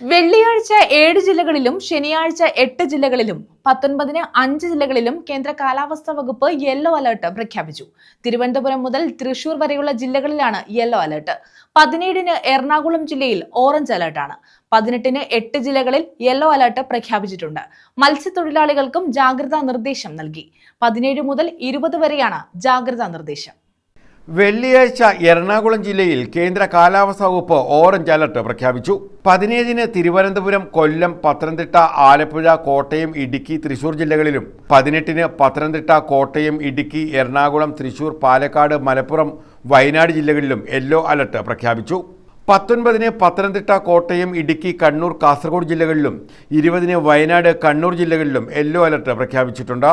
വെള്ളിയാഴ്ച ഏഴ് ജില്ലകളിലും ശനിയാഴ്ച എട്ട് ജില്ലകളിലും പത്തൊൻപതിന് അഞ്ച് ജില്ലകളിലും കേന്ദ്ര കാലാവസ്ഥാ വകുപ്പ് യെല്ലോ അലർട്ട് പ്രഖ്യാപിച്ചു. തിരുവനന്തപുരം മുതൽ തൃശൂർ വരെയുള്ള ജില്ലകളിലാണ് യെല്ലോ അലർട്ട്. പതിനേഴിന് എറണാകുളം ജില്ലയിൽ ഓറഞ്ച് അലർട്ടാണ്. പതിനെട്ടിന് എട്ട് ജില്ലകളിൽ യെല്ലോ അലർട്ട് പ്രഖ്യാപിച്ചിട്ടുണ്ട്. മത്സ്യത്തൊഴിലാളികൾക്കും ജാഗ്രതാ നിർദ്ദേശം നൽകി. പതിനേഴ് മുതൽ ഇരുപത് വരെയാണ് ജാഗ്രതാ നിർദ്ദേശം. വെള്ളിയാഴ്ച എറണാകുളം ജില്ലയിൽ കേന്ദ്ര കാലാവസ്ഥാ വകുപ്പ് ഓറഞ്ച് അലർട്ട് പ്രഖ്യാപിച്ചു. പതിനേഴിന് തിരുവനന്തപുരം കൊല്ലം പത്തനംതിട്ട ആലപ്പുഴ കോട്ടയം ഇടുക്കി തൃശൂർ ജില്ലകളിലും പതിനെട്ടിന് പത്തനംതിട്ട കോട്ടയം ഇടുക്കി എറണാകുളം തൃശൂർ പാലക്കാട് മലപ്പുറം വയനാട് ജില്ലകളിലും യെല്ലോ അലർട്ട് പ്രഖ്യാപിച്ചു. പത്തൊൻപതിന് പത്തനംതിട്ട കോട്ടയം ഇടുക്കി കണ്ണൂർ കാസർഗോഡ് ജില്ലകളിലും ഇരുപതിന് വയനാട് കണ്ണൂർ ജില്ലകളിലും യെല്ലോ അലർട്ട് പ്രഖ്യാപിച്ചിട്ടുണ്ട്.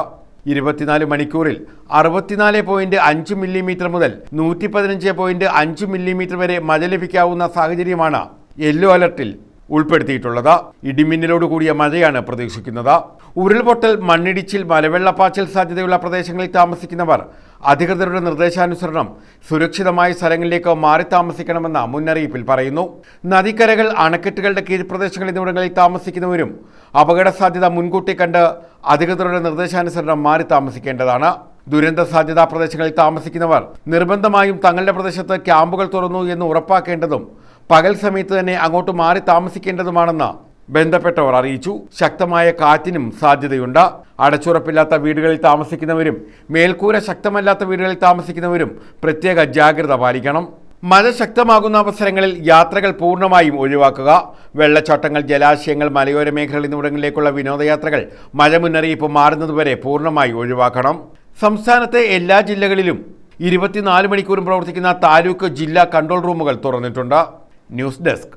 ഇരുപത്തിനാല് മണിക്കൂറിൽ അറുപത്തിനാല് പോയിന്റ് അഞ്ച് മില്ലിമീറ്റർ മുതൽ നൂറ്റി പതിനഞ്ച് പോയിന്റ് അഞ്ച് മില്ലിമീറ്റർ വരെ മഴ ലഭിക്കാവുന്ന സാഹചര്യമാണ് യെല്ലോ അലർട്ടിൽ. ഉൾപ്പെടുത്തിയിട്ടുള്ളത്. ഇടിമിന്നലോട് കൂടിയ മഴയാണ് പ്രതീക്ഷിക്കുന്നത്. ഉരുൾപൊട്ടൽ മണ്ണിടിച്ചിൽ മലവെള്ളപ്പാച്ചിൽ സാധ്യതയുള്ള പ്രദേശങ്ങളിൽ താമസിക്കുന്നവർ അധികൃതരുടെ നിർദ്ദേശാനുസരണം സുരക്ഷിതമായ സ്ഥലങ്ങളിലേക്ക് മാറി താമസിക്കണമെന്ന മുന്നറിയിപ്പിൽ പറയുന്നു. നദിക്കരകൾ അണക്കെട്ടുകളുടെ കീഴ്പ്രദേശങ്ങൾ എന്നിവിടങ്ങളിൽ താമസിക്കുന്നവരും അപകട സാധ്യത മുൻകൂട്ടി കണ്ട് അധികൃതരുടെ നിർദ്ദേശാനുസരണം മാറി താമസിക്കേണ്ടതാണ്. ദുരന്ത സാധ്യതാ പ്രദേശങ്ങളിൽ താമസിക്കുന്നവർ നിർബന്ധമായും തങ്ങളുടെ പ്രദേശത്ത് ക്യാമ്പുകൾ തുറന്നു എന്ന് ഉറപ്പാക്കേണ്ടതും പകൽ സമയത്ത് തന്നെ അങ്ങോട്ട് മാറി താമസിക്കേണ്ടതുമാണെന്ന് ബന്ധപ്പെട്ടവർ അറിയിച്ചു. ശക്തമായ കാറ്റിനും സാധ്യതയുണ്ട്. അടച്ചുറപ്പില്ലാത്ത വീടുകളിൽ താമസിക്കുന്നവരും മേൽക്കൂര ശക്തമല്ലാത്ത വീടുകളിൽ താമസിക്കുന്നവരും പ്രത്യേക ജാഗ്രത പാലിക്കണം. മഴ ശക്തമാകുന്ന അവസരങ്ങളിൽ യാത്രകൾ പൂർണമായും ഒഴിവാക്കുക. വെള്ളച്ചാട്ടങ്ങൾ ജലാശയങ്ങൾ മലയോര മേഖലകൾ എന്നിവിടങ്ങളിലേക്കുള്ള വിനോദയാത്രകൾ മഴ മുന്നറിയിപ്പ് മാറുന്നതുവരെ പൂർണമായി ഒഴിവാക്കണം. സംസ്ഥാനത്തെ എല്ലാ ജില്ലകളിലും ഇരുപത്തിനാല് മണിക്കൂറും പ്രവർത്തിക്കുന്ന താലൂക്ക് ജില്ലാ കൺട്രോൾ റൂമുകൾ തുറന്നിട്ടുണ്ട്. News desk